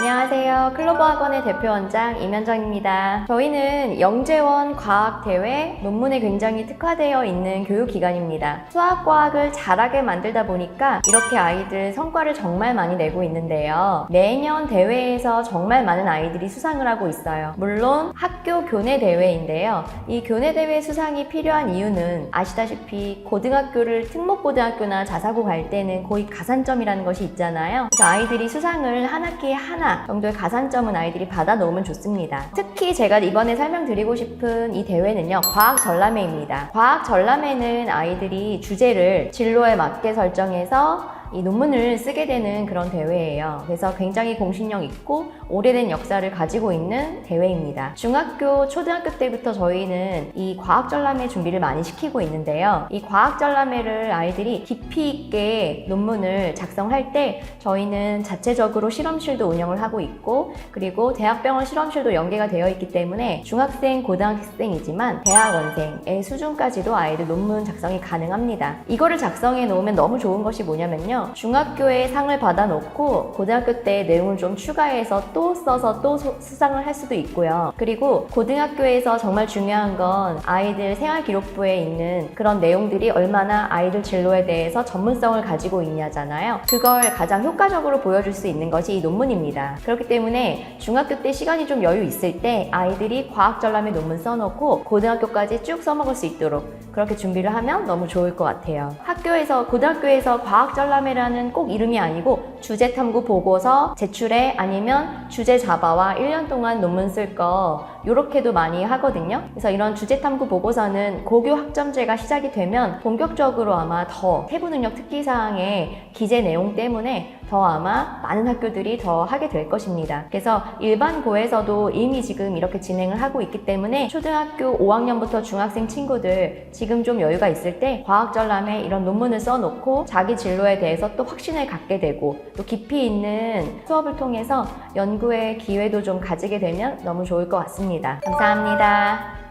안녕하세요. 클로버 학원의 대표원장 이면정입니다. 저희는 영재원 과학대회 논문에 굉장히 특화되어 있는 교육기관입니다. 수학과학을 잘하게 만들다 보니까 이렇게 아이들 성과를 정말 많이 내고 있는데요. 매년 대회에서 정말 많은 아이들이 수상을 하고 있어요. 물론 학교 교내 대회인데요. 이 교내 대회 수상이 필요한 이유는 아시다시피 고등학교를 특목고등학교나 자사고 갈 때는 거의 가산점이라는 것이 있잖아요. 그래서 아이들이 수상을 한 학기에 하나 정도의 가산점은 아이들이 받아 놓으면 좋습니다. 특히 제가 이번에 설명드리고 싶은 이 대회는요, 과학 전람회입니다. 과학 전람회는 아이들이 주제를 진로에 맞게 설정해서 이 논문을 쓰게 되는 그런 대회예요. 그래서 굉장히 공신력 있고 오래된 역사를 가지고 있는 대회입니다. 중학교, 초등학교 때부터 저희는 이 과학전람회 준비를 많이 시키고 있는데요. 이 과학전람회를 아이들이 깊이 있게 논문을 작성할 때 저희는 자체적으로 실험실도 운영을 하고 있고 그리고 대학병원 실험실도 연계가 되어 있기 때문에 중학생, 고등학생이지만 대학원생의 수준까지도 아이들 논문 작성이 가능합니다. 이거를 작성해 놓으면 너무 좋은 것이 뭐냐면요. 중학교에 상을 받아놓고 고등학교 때 내용을 좀 추가해서 또 써서 또 소- 수상을 할 수도 있고요. 그리고 고등학교에서 정말 중요한 건 아이들 생활기록부에 있는 그런 내용들이 얼마나 아이들 진로에 대해서 전문성을 가지고 있냐잖아요. 그걸 가장 효과적으로 보여줄 수 있는 것이 이 논문입니다. 그렇기 때문에 중학교 때 시간이 좀 여유 있을 때 아이들이 과학 전람회 논문 써놓고 고등학교까지 쭉 써먹을 수 있도록 그렇게 준비를 하면 너무 좋을 것 같아요. 학교에서 고등학교에서 과학 전람 회라는 꼭 이름이 아니고 주제 탐구 보고서 제출해 아니면 주제 잡아와 1년 동안 논문 쓸 거 이렇게도 많이 하거든요. 그래서 이런 주제 탐구 보고서는 고교 학점제가 시작이 되면 본격적으로 아마 더 세부 능력 특기 사항의 기재 내용 때문에 더 아마 많은 학교들이 더 하게 될 것입니다. 그래서 일반 고에서도 이미 지금 이렇게 진행을 하고 있기 때문에 초등학교 5학년부터 중학생 친구들 지금 좀 여유가 있을 때 과학 전람회 이런 논문을 써놓고 자기 진로에 대해서 또 확신을 갖게 되고 또 깊이 있는 수업을 통해서 연구의 기회도 좀 가지게 되면 너무 좋을 것 같습니다. 감사합니다.